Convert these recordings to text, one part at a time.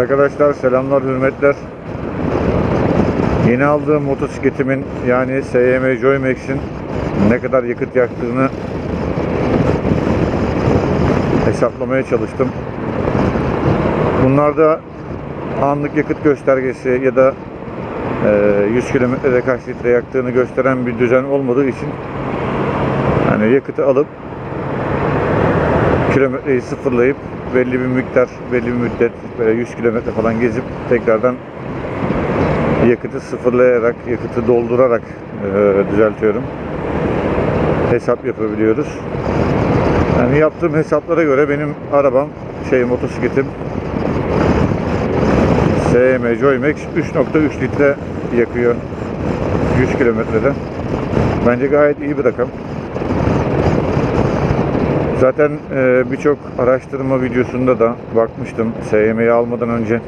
Arkadaşlar selamlar, hürmetler. Yeni aldığım motosikletimin yani SYM Joymax'in ne kadar yakıt yaktığını hesaplamaya çalıştım. Bunlarda anlık yakıt göstergesi ya da e, 100 kilometrede kaç litre yaktığını gösteren bir düzen olmadığı için hani yakıtı alıp kilometreyi sıfırlayıp belli bir miktar, belli bir müddet böyle 100 kilometre falan gezip tekrardan yakıtı sıfırlayarak, yakıtı doldurarak e, düzeltiyorum. Hesap yapabiliyoruz. Yani yaptığım hesaplara göre benim arabam, şey motosikletim SM Joymax 3.3 litre yakıyor 100 kilometrede. Bence gayet iyi bir rakam. Zaten e, birçok araştırma videosunda da bakmıştım SYM'yi almadan önce.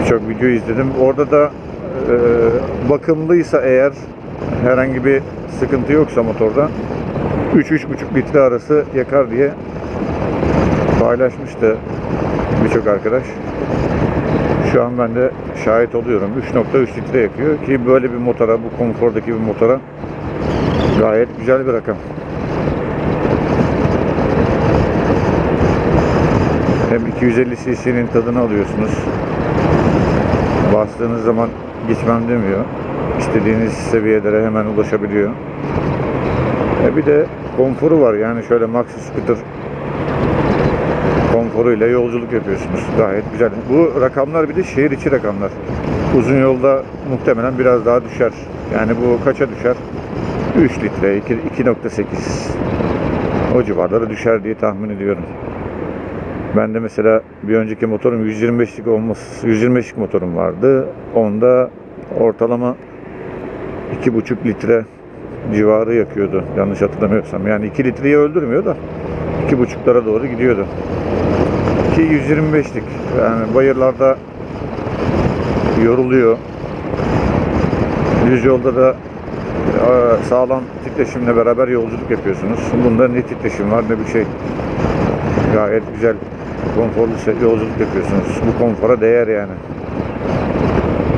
Birçok video izledim. Orada da e, bakımlıysa eğer herhangi bir sıkıntı yoksa motorda 3-3,5 litre arası yakar diye paylaşmıştı birçok arkadaş. Şu an ben de şahit oluyorum. 3.3 litre yakıyor ki böyle bir motora, bu konfordaki bir motora gayet güzel bir rakam. Hem 250 cc'nin tadını alıyorsunuz. Bastığınız zaman geçmem demiyor. İstediğiniz seviyelere hemen ulaşabiliyor. E bir de konforu var. Yani şöyle maxi scooter konforuyla yolculuk yapıyorsunuz. Gayet güzel. Bu rakamlar bir de şehir içi rakamlar. Uzun yolda muhtemelen biraz daha düşer. Yani bu kaça düşer? 3 litre, 2 2.8 o civarlara düşer diye tahmin ediyorum. Ben de mesela bir önceki motorum 125'lik olması, 125'lik motorum vardı. Onda ortalama 2,5 litre civarı yakıyordu. Yanlış hatırlamıyorsam. Yani 2 litreyi öldürmüyor da 2,5'lara doğru gidiyordu. Ki 125'lik. Yani bayırlarda yoruluyor. Düz yolda da e, sağlam titreşimle beraber yolculuk yapıyorsunuz. Bunda ne titreşim var ne bir şey. Gayet güzel conforto serioso de pessoas O conforto da área, né?